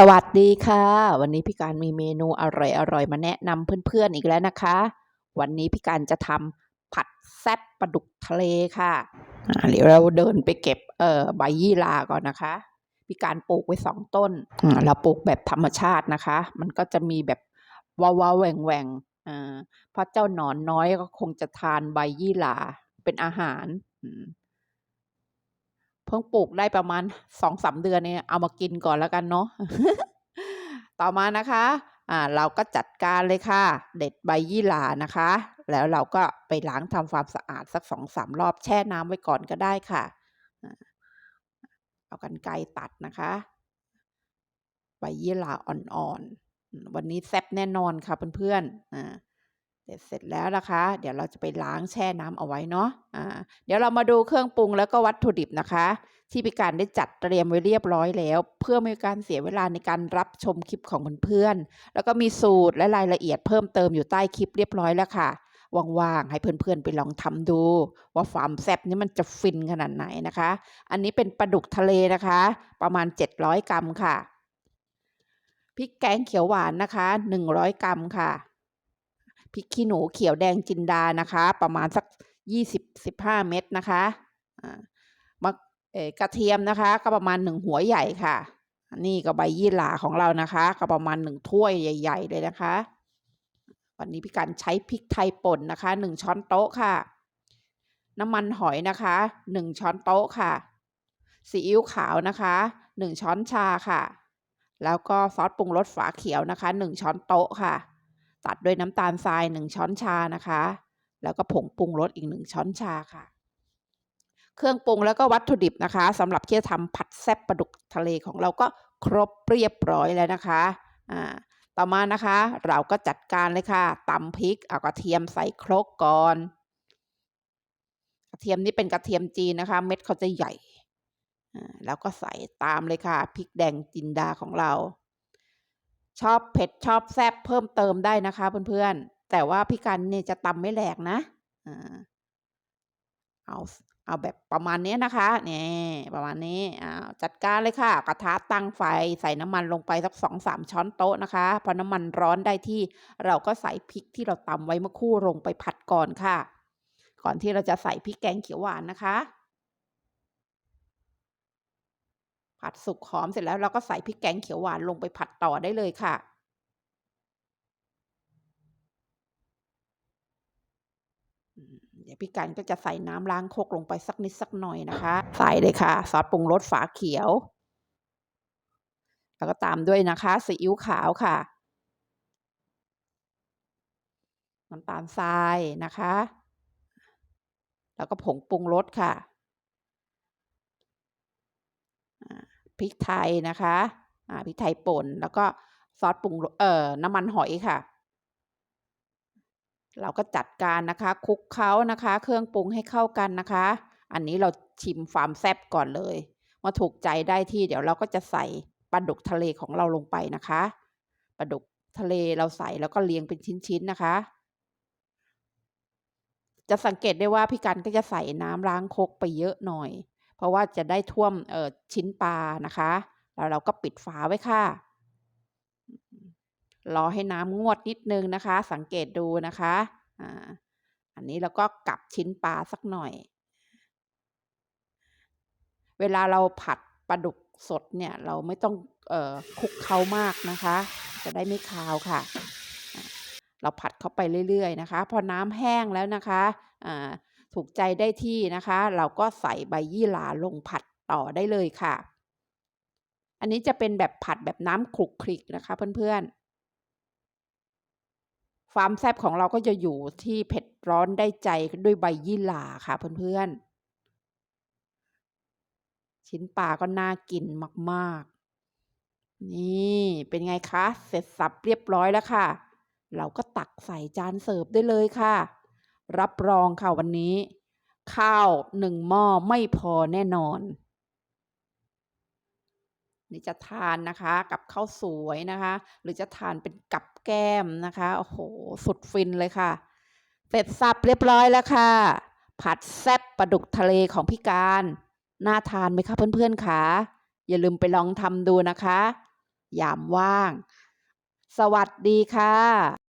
สวัสดีค่ะ วันนี้พี่การมีเมนูอร่อยๆมาแนะนำเพื่อนๆอีกแล้วนะคะ วันนี้พี่การจะทำผัดแซ่บปลาดุกทะเลค่ะเดี๋ยวเราเดินไปเก็บเอ่อใบยี่ลาก่อนนะคะ พี่การปลูกไว้สองต้นเราปลูกแบบธรรมชาตินะคะ มันก็จะมีแบบวาวาแหว่งแหว่งๆอ่เพราะเจ้าหนอนน้อยก็คงจะทานใบยี่ลาเป็นอาหารอืม เพิ่งปลูกได้ประมาณสองสามเดือนเนี่ยเอามากินก่อนแล้วกันเนาะต่อมานะคะอ่าเราก็จัดการเลยค่ะ เด็ดใบยี่หร่านะคะ แล้วเราก็ไปล้างทำความสะอาดสักสองสามรอบแช่น้ำไว้ก่อนก็ได้ค่ะ เอากันไกตัดนะคะ ใบยี่หร่าอ่อนๆวันนี้แซ่บแน่นอนค่ะเพื่อนๆอ่า เสร็จแล้วนะคะ เดี๋ยวเราจะไปล้างแช่น้ำเอาไว้เนาะอ่าเดี๋ยวเรามาดูเครื่องปรุงแล้วก็วัตถุดิบนะคะ ที่พี่การได้จัดเตรียมไว้เรียบร้อยแล้ว เพื่อไม่ให้การเสียเวลาในการรับชมคลิปของเพื่อนๆแล้วก็มีสูตรและรายละเอียดเพิ่มเติมอยู่ใต้คลิปเรียบร้อยแล้วค่ะว่างๆ ให้เพื่อนๆ ไปลองทำดู ว่าความแซ่บนี้มันจะฟินขนาดไหนนะคะ อันนี้เป็นปลาดุกทะเลนะคะ ประมาณ 700 กรัมค่ะพริกแกงเขียวหวานนะคะ 100 กรัมค่ะ พริกขี้หนูเขียวแดงจินดานะคะ ประมาณสักยี่สิบสิบห้าเม็ดนะคะอ่ามะเอกระเทียมนะคะ ก็ประมาณหนึ่งหัวใหญ่ค่ะ นี่ก็ใบยี่หร่าของเรานะคะ ก็ประมาณหนึ่งถ้วยใหญ่ ๆ เลยนะคะ วันนี้พี่การใช้พริกไทยป่นนะคะหนึ่งช้อนโต๊ะค่ะ น้ำมันหอยนะคะหนึ่งช้อนโต๊ะค่ะซีอิ๊วขาวนะคะหนึ่งช้อนชาค่ะ แล้วก็ซอสปรุงรสฝาเขียวนะคะหนึ่งช้อนโต๊ะค่ะ ตัดด้วยน้ำตาลทรายหนึ่งช้อนชานะคะ แล้วก็ผงปรุงรสอีกหนึ่งช้อนชาค่ะ เครื่องปรุงแล้วก็วัตถุดิบนะคะสำหรับที่จะทำผัดแซ่บปลาดุกทะเลของเราก็ครบเรียบร้อยแล้วนะคะอ่าต่อมานะคะ เราก็จัดการเลยค่ะตำพริกเอากระเทียมใส่ครกก่อนกระเทียมนี่เป็นกระเทียมจีนนะคะ เม็ดเขาจะใหญ่แล้วก็ใส่ตามเลยค่ะพริกแดงจินดาของเรา ชอบเผ็ดชอบแซ่บเพิ่มเติมได้นะคะเพื่อนๆ แต่ว่าพี่กันเนี่ยจะตำไม่แหลกนะเอาเอาแบบประมาณนี้นะคะเนี่ยประมาณนี้อาจัดการเลยค่ะ กระทะตั้งไฟใส่น้ำมันลงไปสักสองสามช้อนโต๊ะนะคะพอน้ำมันร้อนได้ที่เราก็ใส่พริกที่เราตำไว้เมื่อคู่ลงไปผัดก่อนค่ะ ก่อนที่เราจะใส่พริกแกงเขียวหวานนะคะ ผัดสุกหอมเสร็จแล้วเราก็ใส่พริกแกงเขียวหวานลงไปผัดต่อได้เลยค่ะ เดี๋ยวพี่กันก็จะใส่น้ำล้างโคกลงไปสักนิดสักหน่อยนะคะ ใส่เลยค่ะ ซอสปรุงรสฝาเขียว แล้วก็ตามด้วยนะคะซีอิ๊วขาวค่ะน้ำตาลทรายนะคะ แล้วก็ผงปรุงรสค่ะอ่า พริกไทยนะคะอ่าพริกไทยป่นแล้วก็ซอสปรุงเอ่อน้ำมันหอยค่ะ เราก็จัดการนะคะคลุกเคล้านะคะ เครื่องปรุงให้เข้ากันนะคะ อันนี้เราชิมความแซ่บก่อนเลยมื่อถูกใจได้ที่เดี๋ยวเราก็จะใส่ปลาดุกทะเลของเราลงไปนะคะปลาดุกทะเลเราใส่แล้วก็เรียงเป็นชิ้นๆนะคะ จะสังเกตได้ว่าพี่กันก็จะใส่น้ำล้างคกไปเยอะหน่อย เพราะว่าจะได้ท่วมเออชิ้นปลานะคะ แล้วเราก็ปิดฝาไว้ค่ะ รอให้น้ำงวดนิดนึงนะคะ สังเกตดูนะคะอ่าอันนี้เราก็กลับชิ้นปลาสักหน่อย เวลาเราผัดปลาดุกสดเนี่ย เราไม่ต้องเอ่อคลุกเคล้ามากนะคะ จะได้ไม่คาวค่ะ เราผัดเข้าไปเรื่อยๆนะคะ พอน้ำแห้งแล้วนะคะอ่า ถูกใจได้ที่นะคะ เราก็ใส่ใบยี่หร่าลงผัดต่อได้เลยค่ะ อันนี้จะเป็นแบบผัดแบบน้ำคลุกคลิกนะคะเพื่อนๆ ความแซ่บของเราก็จะอยู่ที่เผ็ดร้อนได้ใจด้วยใบยี่หร่าค่ะเพื่อนๆ ชิ้นปลาก็น่ากินมากๆ นี่เป็นไงคะ เสร็จสับเรียบร้อยแล้วค่ะ เราก็ตักใส่จานเสิร์ฟได้เลยค่ะรับรองค่ะวันนี้ ข้าวหนึ่งหม้อไม่พอแน่นอน นี่จะทานนะคะ กับข้าวสวยนะคะ หรือจะทานเป็นกับแก้มนะคะโอ้โหสุดฟินเลยค่ะ เสร็จสับเรียบร้อยแล้วค่ะ ผัดแซ่บปลาดุกทะเลของพี่การน่าทานไหมคะเพื่อนๆคะอย่าลืมไปลองทำดูนะคะ ยามว่าง สวัสดีค่ะ